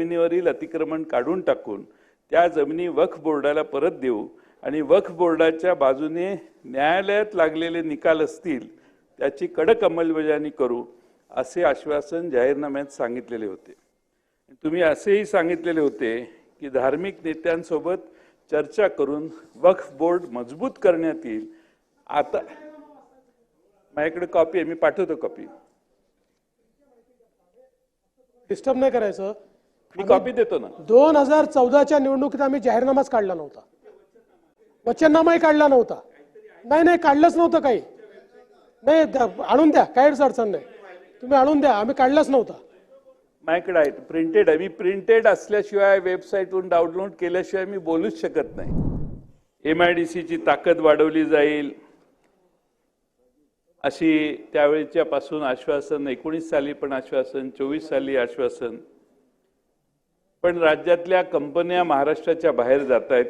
जमिनीवरील अतिक्रमण काढून टाकून त्या जमिनी वक्फ बोर्डाला परत देऊ आणि वक्फ बोर्डाच्या बाजूने न्यायालयात लागलेले निकाल असतील त्याची कडक अंमलबजावणी करू असे आश्वासन जाहीरनाम्यात सांगितलेले होते. तुम्ही असेही सांगितलेले होते की धार्मिक नेत्यांसोबत चर्चा करून वक्फ बोर्ड मजबूत करण्यात येईल. आता माझ्याकडे कॉपी आहे मी पाठवतो कॉपी डिस्टर्ब नाही करायचं. मी कॉपी देतो ना. दोन हजार चौदाच्या निवडणुकीत आम्ही जाहीरनामाच काढला नव्हता. वचननामाही काढला नव्हता. नाही नाही काढलंच नव्हतं काही. नाही आणून द्या काहीच अडचण नाही. तुम्ही आणून द्या आम्ही काढलाच नव्हता. माझ्याकडे आहे प्रिंटेड आहे. मी प्रिंटेड असल्याशिवाय वेबसाईटवरून डाउनलोड केल्याशिवाय मी बोलूच शकत नाही. एम आय डी सीची ताकद वाढवली जाईल. अशी त्यावेळेच्या पासून आश्वासन एकोणीस साली पण आश्वासन चोवीस साली आश्वासन. पण राज्यातल्या कंपन्या महाराष्ट्राच्या बाहेर जात आहेत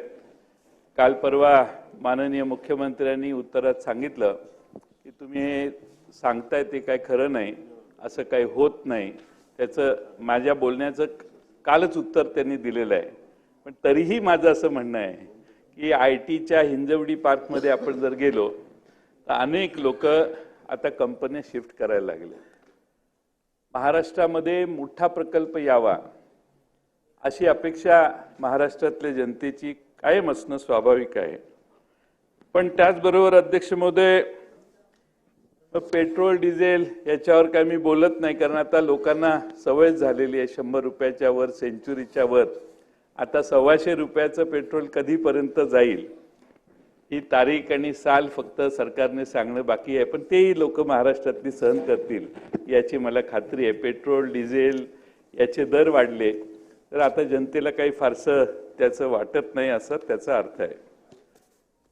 काल परवा माननीय मुख्यमंत्र्यांनी उत्तरात सांगितलं की तुम्ही हे सांगताय ते काय खरं नाही असं काही होत नाही. त्याचं माझ्या बोलण्याचं कालच उत्तर त्यांनी दिलेलं आहे. पण तरीही माझं असं म्हणणं आहे की आय टीच्या हिंजवडी पार्कमध्ये आपण जर गेलो तर अनेक लोक आता कंपन्या शिफ्ट करायला लागल्या महाराष्ट्रामध्ये मोठा प्रकल्प यावा. अशी अपेक्षा महाराष्ट्रातल्या जनतेची कायम असणं स्वाभाविक आहे. पण त्याचबरोबर अध्यक्ष महोदय पेट्रोल डिझेल याच्यावर काय मी बोलत नाही कारण आता लोकांना सवय झालेली आहे शंभर रुपयाच्या वर सेंचुरीच्या वर. आता सव्वाशे रुपयाचं पेट्रोल कधीपर्यंत जाईल ही तारीख आणि साल फक्त सरकारने सांगणं बाकी आहे पण तेही लोक महाराष्ट्रातली सहन करतील याची मला खात्री आहे. पेट्रोल डिझेल याचे दर वाढले. तर आता जनतेला काही फारसं त्याचं वाटत नाही असा त्याचा अर्थ आहे.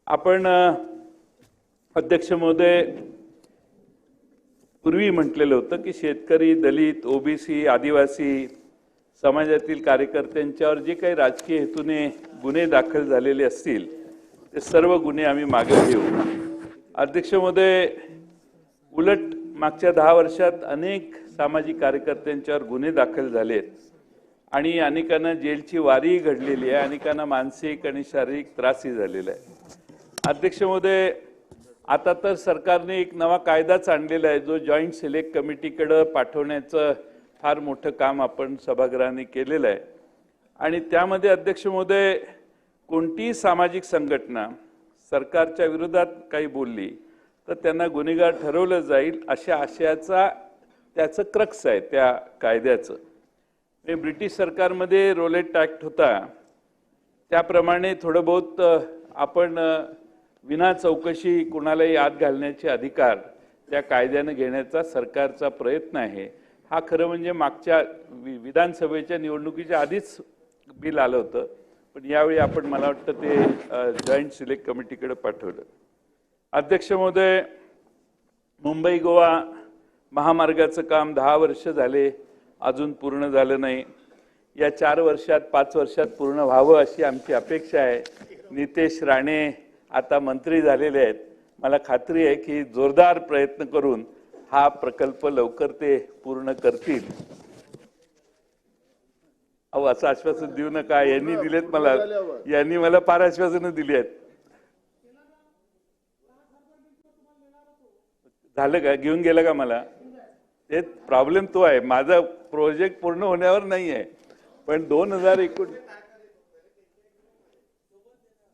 आपण अध्यक्ष महोदय पूर्वी म्हटलेलं होतं की शेतकरी दलित ओबीसी आदिवासी समाजातील कार्यकर्त्यांच्यावर जे काही राजकीय हेतूने गुन्हे दाखल झालेले असतील ते सर्व गुन्हे आम्ही मागे घेऊ. अध्यक्ष महोदय उलट मागच्या दहा वर्षात अनेक सामाजिक कार्यकर्त्यांच्यावर गुन्हे दाखल झालेत. आणि अनेकांना जेलची वारीही घडलेली आहे. अनेकांना मानसिक आणि शारीरिक त्रासही झालेला आहे. अध्यक्ष महोदय आता तर सरकारने एक नवा कायदाच आणलेला आहे. जो जॉईंट सिलेक्ट कमिटीकडं पाठवण्याचं फार मोठं काम आपण सभागृहाने केलेलं आहे. आणि त्यामध्ये अध्यक्ष महोदय कोणतीही सामाजिक संघटना सरकारच्या विरोधात काही बोलली तर त्यांना गुन्हेगार ठरवलं जाईल अशा आशयाचा त्याचं क्रक्स आहे त्या कायद्याचं. ब्रिटिश सरकारमध्ये रोलेट ॲक्ट होता. त्याप्रमाणे थोडं बहुत आपण विना चौकशी कुणालाही आत घालण्याचे अधिकार त्या कायद्यानं घेण्याचा सरकारचा प्रयत्न आहे. हा खरं म्हणजे मागच्या वि- विधानसभेच्या निवडणुकीच्या आधीच बिल आलं होतं. पण यावेळी आपण मला वाटतं ते जॉईंट सिलेक्ट कमिटीकडे पाठवलं. अध्यक्ष महोदय मुंबई गोवा महामार्गाचं काम दहा वर्ष झाले. अजून पूर्ण झालं नाही. या चार वर्षात पाच वर्षात पूर्ण व्हावं अशी आमची अपेक्षा आहे. नितेश राणे आता मंत्री झालेले आहेत. मला खात्री आहे की जोरदार प्रयत्न करून हा प्रकल्प लवकर ते पूर्ण करतील. अहो असं आश्वासन देऊ नका. यांनी दिलेत मला. यांनी मला फार आश्वासनं दिली आहेत. झालं का? घेऊन गेलं का मला? ते प्रॉब्लेम तो आहे. माझा प्रोजेक्ट पूर्ण होण्यावर नाही आहे पण दोन हजार एकोण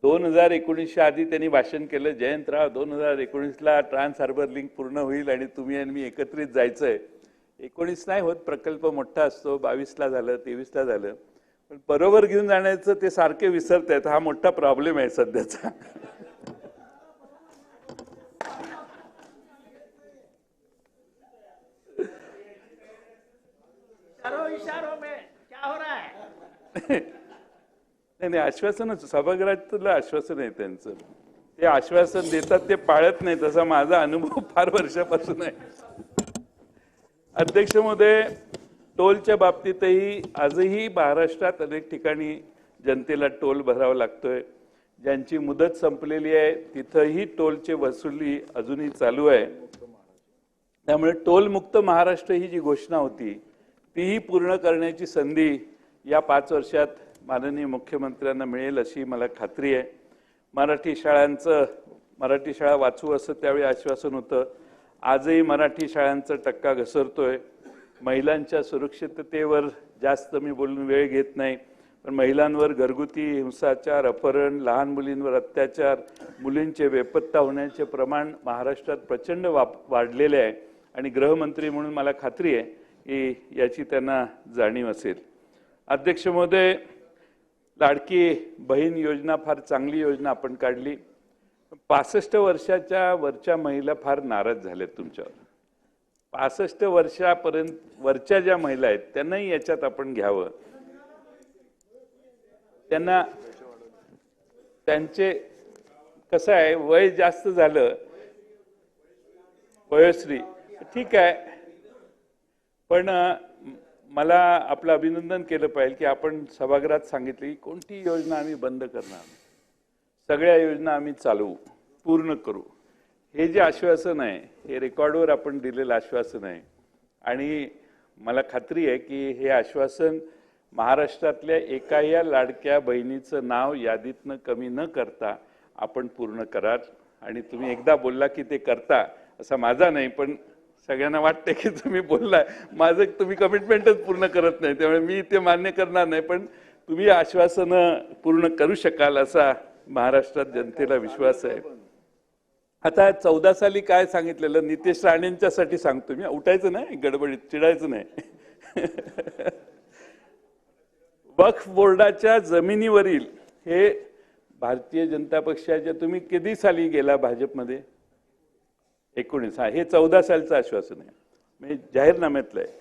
दोन हजार एकोणीसच्या आधी त्यांनी भाषण केलं जयंतराव दोन हजार एकोणीसला ट्रान्स हार्बर लिंक पूर्ण होईल आणि तुम्ही आणि मी एकत्रित जायचंय. एकोणीस नाही होत प्रकल्प मोठा असतो बावीसला झालं तेवीसला झालं. पण बरोबर घेऊन जाण्याचं ते सारखे विसरत आहेत हा मोठा प्रॉब्लेम आहे सध्याचा इशारों इशारों में क्या हो रहा है नाही नाही आश्वासनच. सभागृहातलं आश्वासन आहे त्यांचं. ते आश्वासन देतात ते पाळत नाही. तसा माझा अनुभव फार वर्षापासून आहे. अध्यक्ष महोदय टोलच्या बाबतीतही आजही महाराष्ट्रात अनेक ठिकाणी जनतेला टोल भरावा लागतोय. ज्यांची मुदत संपलेली आहे तिथंही टोलची वसुली अजूनही चालू आहे. त्यामुळे टोलमुक्त महाराष्ट्र ही जी घोषणा होती तीही पूर्ण करण्याची संधी या पाच वर्षात माननीय मुख्यमंत्र्यांना मिळेल अशी मला खात्री आहे. मराठी शाळांचं मराठी शाळा वाचू असं त्यावेळी आश्वासन होतं. आजही मराठी शाळांचा टक्का घसरतोय. महिलांच्या सुरक्षिततेवर जास्त मी बोलून वेळ घेत नाही. पण महिलांवर घरगुती हिंसाचार अपहरण लहान मुलींवर अत्याचार मुलींचे बेपत्ता होण्याचे प्रमाण महाराष्ट्रात प्रचंड वाप वाढलेले आहे. आणि गृहमंत्री म्हणून मला खात्री आहे की याची त्यांना जाणीव असेल. अध्यक्ष महोदय लाडकी बहीण योजना फार चांगली योजना आपण काढली. पासष्ट वर्षाच्या वरच्या महिला फार नाराज झाल्यात तुमच्यावर. पासष्ट वर्षापर्यंत वरच्या ज्या महिला आहेत त्यांनाही याच्यात आपण घ्यावं. त्यांना त्यांचे कसं आहे वय जास्त झालं वयश्री ठीक आहे. पण मला आपलं अभिनंदन केलं पाहिजे की आपण सभागृहात सांगितलं की कोणती योजना आम्ही बंद करणार? सगळ्या योजना आम्ही चालवू पूर्ण करू. हे जे आश्वासन आहे हे रेकॉर्डवर आपण दिलेलं आश्वासन आहे. आणि मला खात्री आहे की हे आश्वासन महाराष्ट्रातल्या एका या लाडक्या बहिणीचं नाव यादीतनं कमी न करता आपण पूर्ण कराल. आणि तुम्ही एकदा बोलला की ते करता असा माझा नाही पण सगळ्यांना वाटतंय की तुम्ही बोललाय. माझं तुम्ही कमिटमेंटच पूर्ण करत नाही त्यामुळे मी ते मान्य करणार नाही पण तुम्ही आश्वासनं पूर्ण करू शकाल असा महाराष्ट्रात जनतेला विश्वास आहे. आता चौदा साली काय सांगितलेलं? नितेश राणेंच्यासाठी सांगतो मी. उठायचं नाही गडबडीत चिडायचं नाही. वक्फ बोर्डाच्या जमिनीवरील हे भारतीय जनता पक्षाच्या तुम्ही किती साली गेला भाजपमध्ये? एकोणीस. हा हे चौदा सालचं आश्वासन आहे. म्हणजे जाहीरनाम्यातलं आहे.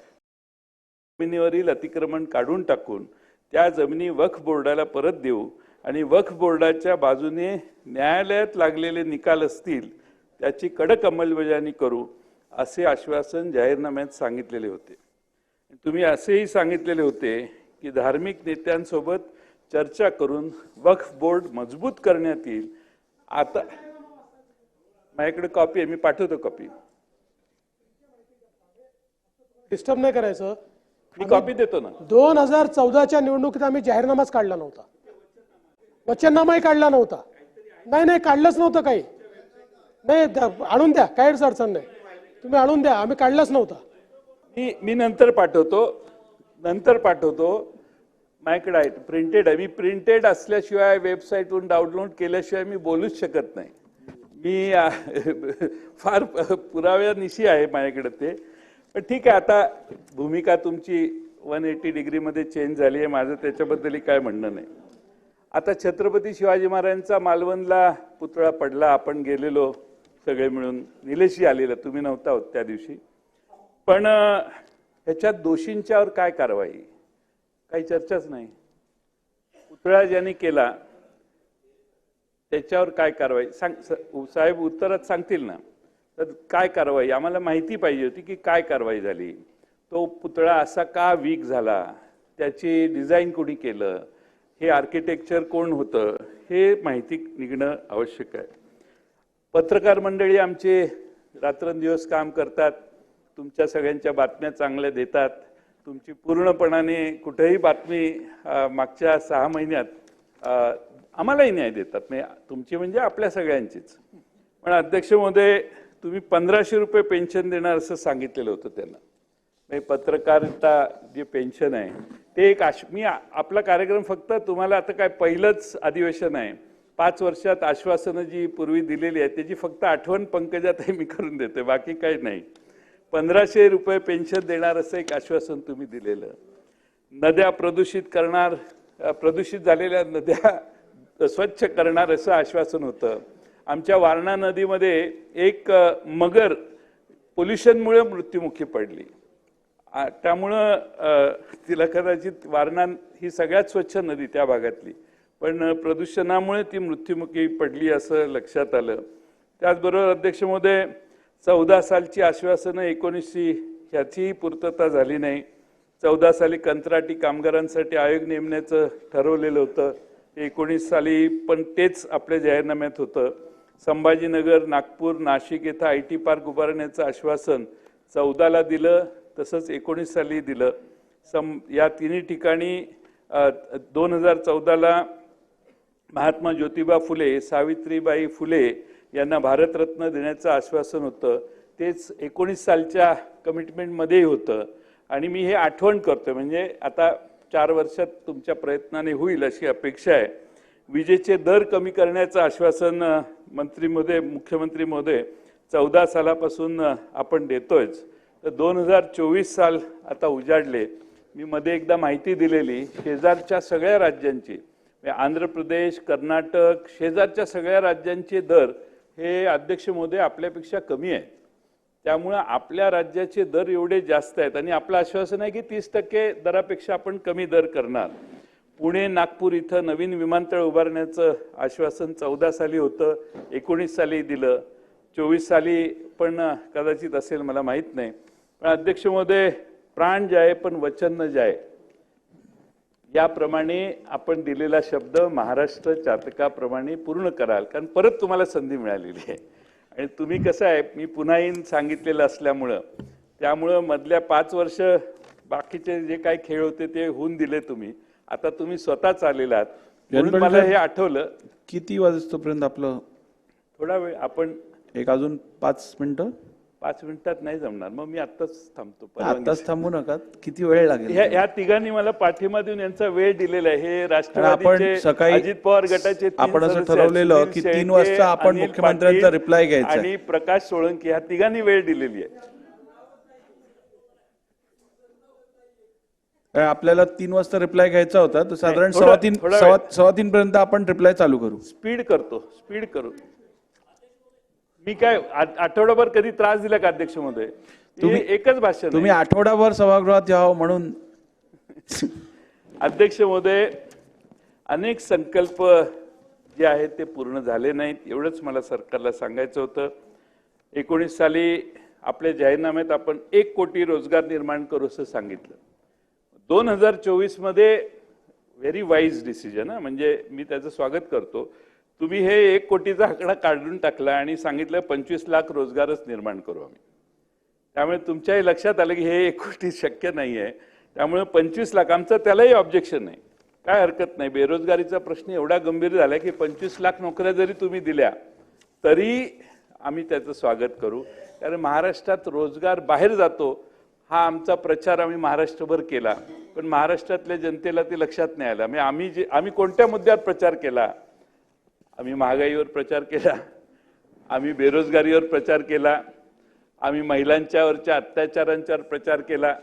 जमिनीवरील अतिक्रमण काढून टाकून त्या जमिनी वक्फ बोर्डाला परत देऊ आणि वक्फ बोर्डाच्या बाजूने न्यायालयात लागलेले निकाल असतील त्याची कडक अंमलबजावणी करू असे आश्वासन जाहीरनाम्यात सांगितलेले होते. तुम्ही असेही सांगितलेले होते की धार्मिक नेत्यांसोबत चर्चा करून वक्फ बोर्ड मजबूत करण्यात येईल. आता माझ्याकडे कॉपी आहे मी पाठवतो कॉपी डिस्टर्ब नाही करायचं. मी कॉपी देतो ना. दोन हजार चौदाच्या निवडणुकीत आम्ही जाहीरनामाच काढला नव्हता. वचननामाही काढला नव्हता. नाही नाही काढलंच नव्हतं काही. नाही आणून द्या काहीच अडचण नाही. तुम्ही आणून द्या आम्ही काढलंच नव्हता. मी मी नंतर पाठवतो नंतर पाठवतो. माझ्याकडे आहे प्रिंटेड आहे. मी प्रिंटेड असल्याशिवाय वेबसाईटवरून डाउनलोड केल्याशिवाय मी बोलूच शकत नाही. मी फार पुराव्यानिशी आहे माझ्याकडे ते. पण ठीक आहे आता भूमिका तुमची वन एटी डिग्रीमध्ये चेंज झाली आहे माझं त्याच्याबद्दलही काय म्हणणं नाही. आता छत्रपती शिवाजी महाराजांचा मालवणला पुतळा पडला आपण गेलेलो सगळे मिळून. निलेशी आलेला तुम्ही नव्हता होत त्या दिवशी. पण ह्याच्यात दोषींच्यावर काय कारवाई? काही चर्चाच नाही. पुतळा ज्यांनी केला त्याच्यावर काय कारवाई? सांग स- साहेब उत्तरात सांगतील ना. तर काय कारवाई? आम्हाला माहिती पाहिजे होती की काय कारवाई झाली. तो पुतळा असा का वीक झाला? त्याची डिझाईन कोणी केलं? हे आर्किटेक्चर कोण होतं? हे माहिती निघणं आवश्यक आहे. पत्रकार मंडळी आमचे रात्रंदिवस काम करतात. तुमच्या सगळ्यांच्या बातम्या चांगल्या देतात. तुमची पूर्णपणाने कुठेही बातमी मागच्या सहा महिन्यात आम्हालाही न्याय देतात. म्हणजे तुमची म्हणजे आपल्या सगळ्यांचीच. पण अध्यक्ष महोदय तुम्ही पंधराशे रुपये पेन्शन देणार असं सांगितलेलं होतं त्यांना. म्हणजे पत्रकारिता जे पेन्शन आहे ते एक आश मी आपला कार्यक्रम फक्त तुम्हाला आता काय पहिलंच अधिवेशन आहे. पाच वर्षात आश्वासनं जी पूर्वी दिलेली आहे त्याची फक्त आठवण पंकजातही मी करून देते बाकी काही नाही. पंधराशे रुपये पेन्शन देणार असं एक आश्वासन तुम्ही दिलेलं. नद्या प्रदूषित करणार प्रदूषित झालेल्या नद्या स्वच्छ करणार असं आश्वासन होतं. आमच्या वारणा नदीमध्ये एक मगर पोल्युशनमुळे मृत्युमुखी पडली. त्यामुळं तिला कदाचित वारणा ही सगळ्यात स्वच्छ नदी त्या भागातली. पण प्रदूषणामुळे ती मृत्युमुखी पडली असं लक्षात आलं. त्याचबरोबर अध्यक्ष महोदय चौदा सालची आश्वासनं एकोणीसशे ह्याचीही पूर्तता झाली नाही. चौदा साली कंत्राटी कामगारांसाठी आयोग नेमण्याचं ठरवलेलं होतं. एकोणीस साली पण तेच आपल्या जाहीरनाम्यात होतं. संभाजीनगर नागपूर नाशिक येथे आय टी पार्क उभारण्याचं आश्वासन चौदाला दिलं तसंच एकोणीस साली दिलं. सम या तिन्ही ठिकाणी दोन हजार चौदाला महात्मा ज्योतिबा फुले सावित्रीबाई फुले यांना भारतरत्न देण्याचं आश्वासन होतं. तेच एकोणीस सालच्या कमिटमेंटमध्येही होतं. आणि मी हे आठवण करतो म्हणजे आता चार वर्षात तुमच्या प्रयत्नाने होईल अशी अपेक्षा आहे. विजेचे दर कमी करण्याचं आश्वासन मंत्रीमध्ये मंत्री महोदय मुख्यमंत्री महोदय चौदा सालापासून आपण देतोयच. तर दोन हजार चोवीस साल आता उजाडले. मी मध्ये एकदा माहिती दिलेली शेजारच्या सगळ्या राज्यांची. म्हणजे आंध्र प्रदेश कर्नाटक शेजारच्या सगळ्या राज्यांचे दर हे अध्यक्ष महोदय आपल्यापेक्षा कमी आहेत. त्यामुळं आपल्या राज्याचे दर एवढे जास्त आहेत आणि आपलं आश्वासन आहे की तीस टक्के दरापेक्षा आपण कमी दर करणार. पुणे नागपूर इथं नवीन विमानतळ उभारण्याचं आश्वासन चौदा साली होतं एकोणीस साली दिलं. चोवीस साली पण कदाचित असेल मला माहीत नाही. पण अध्यक्ष महोदय प्राण जाय पण वचन न जाय. याप्रमाणे आपण दिलेला शब्द महाराष्ट्र चातकाप्रमाणे पूर्ण कराल. कारण परत तुम्हाला संधी मिळालेली आहे. तुम्ही कसं आहे मी पुन्हा येईन सांगितलेलं असल्यामुळं. त्यामुळं मधल्या पाच वर्ष बाकीचे जे काही खेळ होते ते होऊन दिले तुम्ही. आता तुम्ही स्वतःच आलेला आहात. म्हणून मला हे आठवलं. किती वाजतोपर्यंत आपलं थोडा वेळ आपण एक अजून पाच मिनिटं? पाच मिनिटात नाही जमणार. मग मी आत्ताच थांबतो. आताच थांबू नका. किती वेळ लागेल? ह्या ह्या तिघांनी मला पाठिंबा देऊन यांचा वेळ दिलेला आहे. हे राष्ट्रवादीचे आपण सकाळी अजित पवार गटाचे आपण असं. ठरवलेलं की तीन वाजता आपण मुख्यमंत्र्यांचा reply घ्यायचा. आणि प्रकाश सोळंकी ह्या तिघांनी वेळ दिलेली आहे. आपल्याला तीन वाजता रिप्लाय घ्यायचा होता. तर साधारण सव्वा तीन. सव्वा तीन पर्यंत आपण रिप्लाय चालू करू. स्पीड करतो. स्पीड करू. मी काय आठवडाभर कधी त्रास दिला का अध्यक्ष हे तुम्ही- एकच भाषण. तुम्ही आठवडाभर सभागृहात यावं म्हणून अध्यक्ष महोदय अनेक संकल्प जे आहेत ते पूर्ण झाले नाहीत. एवढंच मला सरकारला सांगायचं होतं. एकोणीस साली आपल्या जाहीरनाम्यात आपण एक कोटी रोजगार निर्माण करू असं सांगितलं. दोन हजार चोवीसमध्ये व्हेरी वाईज डिसिजन म्हणजे मी त्याचं स्वागत करतो. तुम्ही हे एक कोटीचा आकडा काढून टाकला आणि सांगितलं पंचवीस लाख रोजगारच निर्माण करू आम्ही. त्यामुळे तुमच्याही लक्षात आलं की हे एक कोटी शक्य नाही आहे त्यामुळे पंचवीस लाख आमचं त्यालाही ऑब्जेक्शन नाही. काय हरकत नाही. बेरोजगारीचा प्रश्न एवढा गंभीर झाला की पंचवीस लाख नोकऱ्या जरी तुम्ही दिल्या तरी आम्ही त्याचं स्वागत करू. कारण महाराष्ट्रात रोजगार बाहेर जातो हा आमचा प्रचार आम्ही महाराष्ट्रभर केला. पण महाराष्ट्रातल्या जनतेला ते लक्षात नाही आलं. म्हणजे आम्ही जे आम्ही कोणत्या मुद्द्यात प्रचार केला? आम्ही महागाईवर प्रचार केला आम्ही बेरोजगारीवर प्रचार केला आम्ही महिलांच्यावरच्या अत्याचारांच्यावर प्रचार केला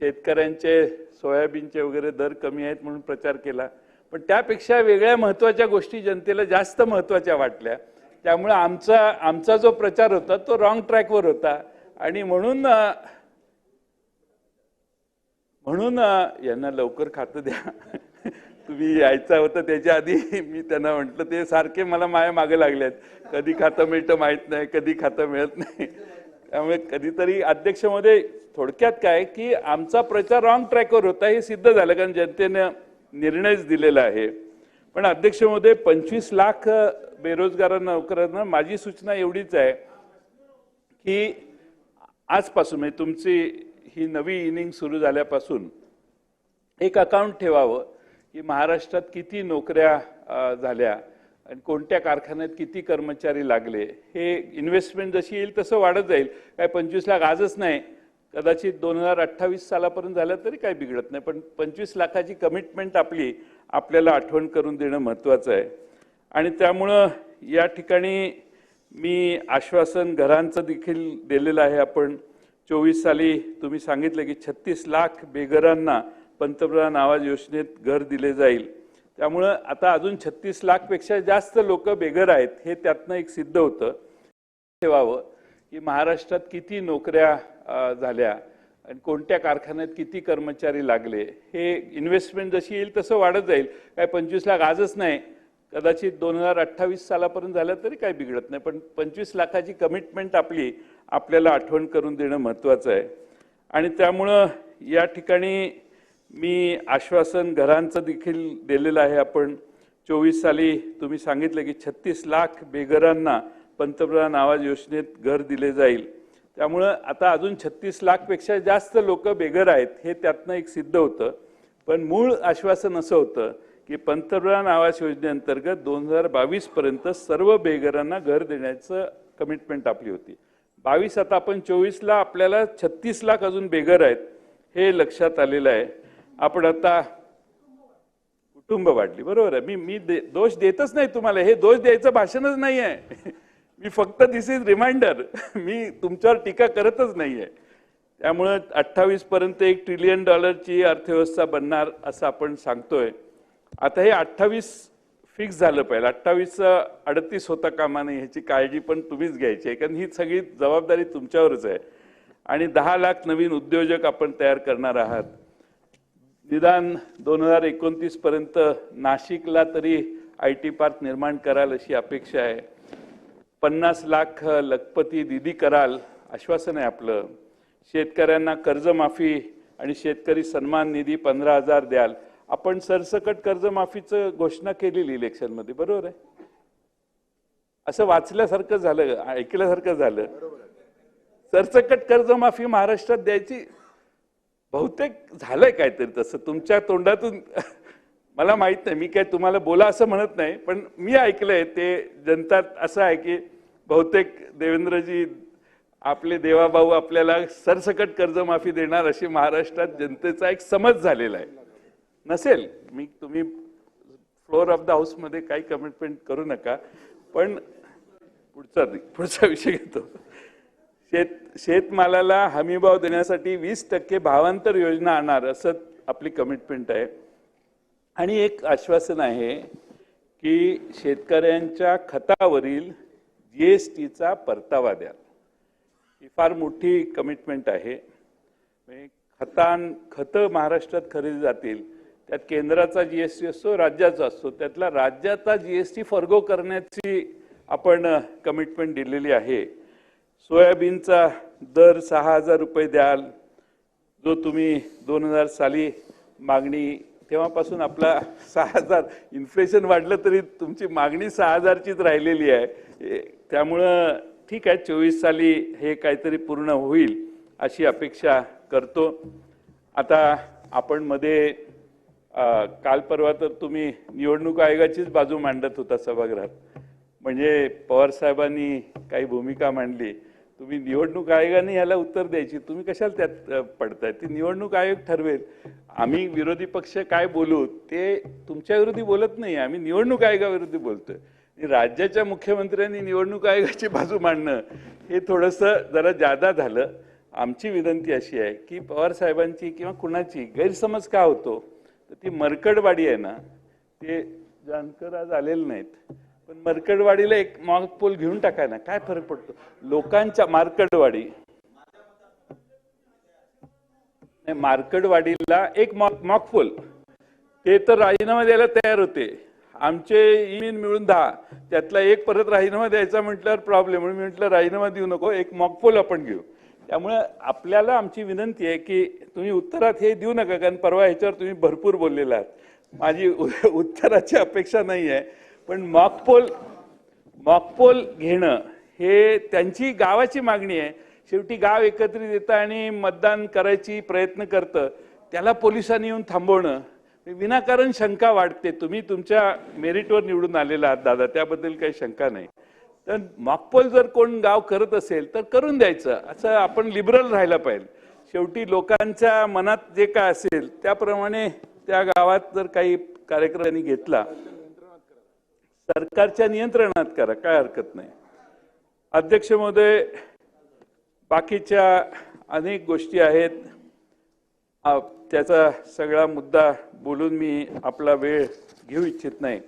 शेतकऱ्यांचे सोयाबीनचे वगैरे दर कमी आहेत म्हणून प्रचार केला. पण त्यापेक्षा वेगळ्या महत्त्वाच्या गोष्टी जनतेला जास्त महत्त्वाच्या वाटल्या. त्यामुळे आमचा आमचा जो प्रचार होता तो रॉंग ट्रॅकवर होता. आणि म्हणून म्हणून यांना लवकर खातं द्या. तुम्ही यायचा होतं त्याच्या आधी मी त्यांना म्हटलं ते सारखे मला माया मागे लागल्यात कधी खातं मिळतं माहीत नाही कधी खातं मिळत नाही. त्यामुळे कधीतरी अध्यक्षमध्ये थोडक्यात काय की आमचा प्रचार रॉंग ट्रॅकवर होता हे सिद्ध झालं कारण जनतेनं निर्णयच दिलेला आहे. पण अध्यक्षमध्ये पंचवीस लाख बेरोजगारांना नोकऱ्यांना माझी सूचना एवढीच आहे की आजपासून म्हणजे तुमची ही नवी इनिंग सुरू झाल्यापासून एक अकाउंट ठेवावं की महाराष्ट्रात किती नोकऱ्या झाल्या आणि कोणत्या कारखान्यात किती कर्मचारी लागले? हे इन्व्हेस्टमेंट जशी येईल तसं वाढत जाईल. काय पंचवीस लाख आजच नाही. कदाचित दोन हजार अठ्ठावीस सालापर्यंत झालं तरी काही बिघडत नाही. पण पंचवीस लाखाची कमिटमेंट आपली आपल्याला आठवण करून देणं महत्त्वाचं आहे. आणि त्यामुळं या ठिकाणी मी आश्वासन घरांचं देखील दिलेलं आहे. आपण चोवीस साली तुम्ही सांगितलं की छत्तीस लाख बेघरांना पंतप्रधान आवाज योजनेत घर दिले जाईल. त्यामुळं आता अजून छत्तीस लाखपेक्षा जास्त लोक बेघर आहेत हे त्यातनं एक सिद्ध होतं. ठेवावं की महाराष्ट्रात किती नोकऱ्या झाल्या आणि कोणत्या कारखान्यात किती कर्मचारी लागले. हे इन्व्हेस्टमेंट जशी येईल तसं वाढत जाईल. काय पंचवीस लाख आजच नाही. कदाचित दोन हजार अठ्ठावीस सालापर्यंत झालं तरी काही बिघडत नाही. पण पंचवीस लाखाची कमिटमेंट आपली आपल्याला आठवण करून देणं महत्त्वाचं आहे. आणि त्यामुळं या ठिकाणी मी आश्वासन घरांचं देखील दिलेलं आहे. आपण चोवीस साली तुम्ही सांगितलं की छत्तीस लाख बेघरांना पंतप्रधान आवाज योजनेत घर दिले जाईल. त्यामुळं आता अजून छत्तीस लाखपेक्षा जास्त लोक बेघर आहेत हे त्यातनं एक सिद्ध होतं. पण मूळ आश्वासन असं होतं की पंतप्रधान आवास योजनेअंतर्गत दोन हजार बावीसपर्यंत सर्व बेघरांना घर देण्याचं कमिटमेंट आपली होती. बावीस आता आपण चोवीसला आपल्याला छत्तीस लाख अजून बेघर आहेत हे लक्षात आलेलं आहे. आपण आता कुटुंब वाढली. बरोबर आहे. मी मी दे- दोष देतच नाही तुम्हाला. हे दोष द्यायचं भाषणच नाही आहे मी फक्त दिस इज रिमाइंडर मी तुमच्यावर टीका करतच नाही आहे त्यामुळं अठ्ठावीस पर्यंत एक ट्रिलियन डॉलरची अर्थव्यवस्था बनणार असं आपण सांगतोय. आता हे अठ्ठावीस फिक्स झालं पाहिजे. अठ्ठावीस अडतीस होता कामा नये ह्याची काळजी पण तुम्हीच घ्यायची आहे. कारण ही सगळी जबाबदारी तुमच्यावरच आहे. आणि दहा लाख नवीन उद्योजक आपण तयार करणार आहात. निदान दोन हजार एकोणतीस पर्यंत नाशिकला तरी आय टी पार्क निर्माण कराल अशी अपेक्षा आहे. पन्नास लाख लखपती दिदी कराल आश्वासन आहे आपलं. शेतकऱ्यांना कर्जमाफी आणि शेतकरी सन्मान निधी पंधरा हजार द्याल. आपण सरसकट कर्जमाफीचं घोषणा केलेली इलेक्शनमध्ये बरोबर आहे? असं वाचल्यासारखं झालं ऐकल्यासारखं झालं. सरसकट कर्जमाफी महाराष्ट्रात द्यायची बहुतेक झालंय काहीतरी तसं. तुमच्या तोंडातून मला माहीत नाही मी काय तुम्हाला बोला असं म्हणत नाही पण मी ऐकलंय ते जनता असं आहे की बहुतेक देवेंद्रजी आपले देवाभाऊ आपल्याला सरसकट कर्जमाफी देणार अशी महाराष्ट्रात जनतेचा एक समज झालेला आहे. नसेल मी तुम्ही फ्लोअर ऑफ द हाऊसमध्ये काही कमिटमेंट करू नका पण पुढचा पुढचा विषय घेतो. शेत शेतमालाला हमीभाव देण्यासाठी वीस टक्के भावांतर योजना आणणार असं आपली कमिटमेंट आहे. आणि एक आश्वासन आहे की शेतकऱ्यांच्या खतावरील जी एस टीचा परतावा द्या. ही फार मोठी कमिटमेंट आहे. म्हणजे खतां खतं महाराष्ट्रात खरेदी जातील त्यात केंद्राचा जी एस टी असतो राज्याचा असतो त्यातला राज्याचा जी एस टी फर्गो करण्याची आपण कमिटमेंट दिलेली आहे. सोयाबीनचा दर सहा हजार रुपये द्याल जो तुम्ही दोन हजार साली मागणी तेव्हापासून आपला सहा हजार इन्फ्लेशन वाढलं तरी तुमची मागणी सहा हजारचीच राहिलेली आहे. त्यामुळं ठीक आहे चोवीस साली हे काहीतरी पूर्ण होईल अशी अपेक्षा करतो. आता आपण मध्ये काल परवा तर तुम्ही निवडणूक आयोगाचीच बाजू मांडत होता सभागृहात. म्हणजे पवार साहेबांनी काही भूमिका मांडली. तुम्ही निवडणूक आयोगाने याला उत्तर द्यायची. तुम्ही कशाला त्यात पडताय? ती निवडणूक आयोग ठरवेल. आम्ही विरोधी पक्ष काय बोलू ते तुमच्या विरोधी बोलत नाही. आम्ही निवडणूक आयोगाविरोधी बोलतोय. आणि राज्याच्या मुख्यमंत्र्यांनी निवडणूक आयोगाची बाजू मांडणं हे थोडंसं जरा जादा झालं. आमची विनंती अशी आहे की पवार साहेबांची किंवा कुणाची गैरसमज का होतो तर ती मरकडवाडी आहे ना ते जानकर आज आलेले नाहीत. पण मरकडवाडीला एक मॉक पोल घेऊन टाकाय ना काय फरक पडतो? लोकांच्या मार्कडवाडी. नाही मार्कडवाडीला एक मॉक मॉक पोल. ते तर राजीनामा द्यायला तयार होते. आमचे ईमेल मिळून दहा त्यातला एक परत राजीनामा द्यायचा म्हटल्यावर प्रॉब्लेम म्हणून मी म्हटलं राजीनामा देऊ नको एक मॉकपोल आपण घेऊ. त्यामुळे आपल्याला आमची विनंती आहे की तुम्ही उत्तरात हे देऊ नका कारण परवा ह्याच्यावर तुम्ही भरपूर बोललेला आहात. माझी उत्तराची अपेक्षा नाही आहे. पण मॉकपोल मॉकपोल घेणं हे त्यांची गावाची मागणी आहे. शेवटी गाव एकत्रित येतं आणि मतदान करायची प्रयत्न करतं. त्याला पोलिसांनी येऊन थांबवणं. म्हणजे विनाकारण शंका वाढते. तुम्ही तुमच्या मेरिटवर निवडून आलेला आहात दादा त्याबद्दल काही शंका नाही. तर मॉकपोल जर कोण गाव करत असेल तर करून द्यायचं. असं आपण लिबरल राहायला पाहिजे. शेवटी लोकांच्या मनात जे काय असेल त्याप्रमाणे त्या गावात जर काही कार्यक्रम घेतला सरकारच्या नियंत्रणात करा काय हरकत नाही. अध्यक्ष महोदय बाकीच्या अनेक गोष्टी आहेत. त्याचा सगळा मुद्दा बोलून मी आपला वेळ घेऊ इच्छित नाही.